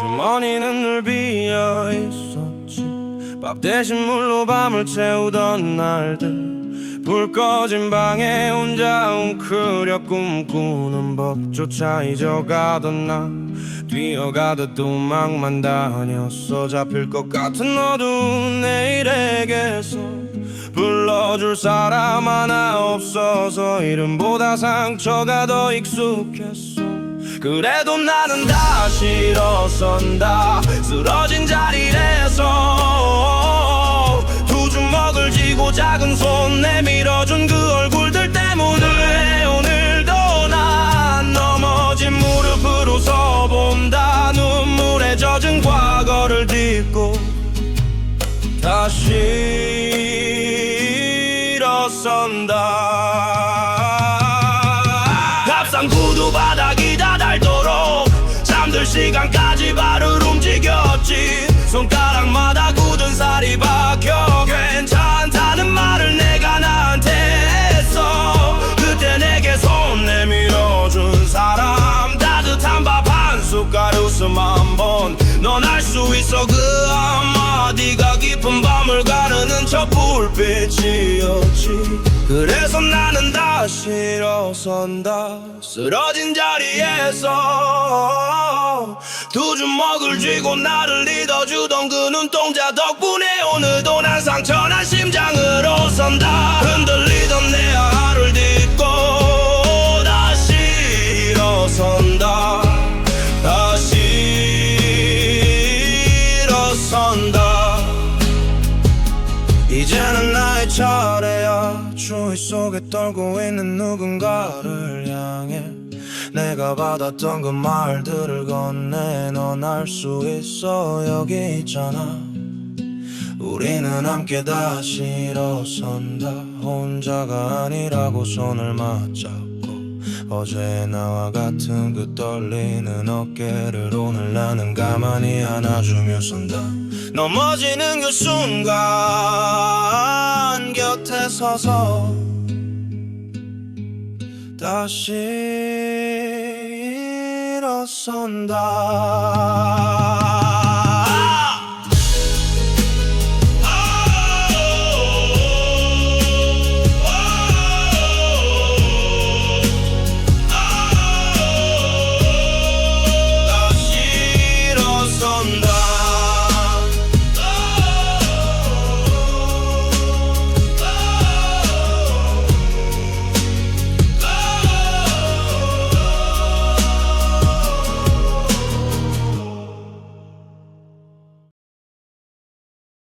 주머니는 늘 비어 있었지. 밥 대신 물로 밤을 채우던 날들. 불 꺼진 방에 혼자 웅크려 꿈꾸는 법조차 잊어가던 나. 뛰어가듯 도망만 다녔어. 잡힐 것 같은 어두운 내일에게서. 불러줄 사람 하나 없어서 이름보다 상처가 더 익숙했어. 그래도 나는 다시 일어선다. 쓰러진 자리에서 두 주먹을 쥐고 작은 손 내밀어준 그 얼굴들 때문에 오늘도 난 넘어진 무릎으로 서본다. 눈물에 젖은 과거를 딛고 다시 일어선다. 밥상 구두 잠들 시간까지 발을 움직였지. 손가락마다 굳은 살이 박혀 괜찮다는 말을 내가 나한테 했어. 그때 내게 손 내밀어준 사람 따뜻한 밥 한 숟갈 웃음 한번 넌 알 수 있어 그 한마디가 깊은 밤을 가르는 저 불빛이었지 그래서 나는 다시 일어선다. 쓰러진 자리에서 두 주먹을 쥐고 나를 믿어주던 그 눈동자 덕분에 오늘도 난 상처난 심장으로 선다 이제는 나의 차례야 추위 속에 떨고 있는 누군가를 향해 내가 받았던 그 말들을 건네 넌 알 수 있어 여기 있잖아. 우리는 함께 다시 일어선다. 혼자가 아니라고 손을 맞잡고 어제 나와 같은 그 떨리는 어깨를 오늘 나는 가만히 안아주며 선다 넘어지는 그 순간 곁에 서서 다시 일어선다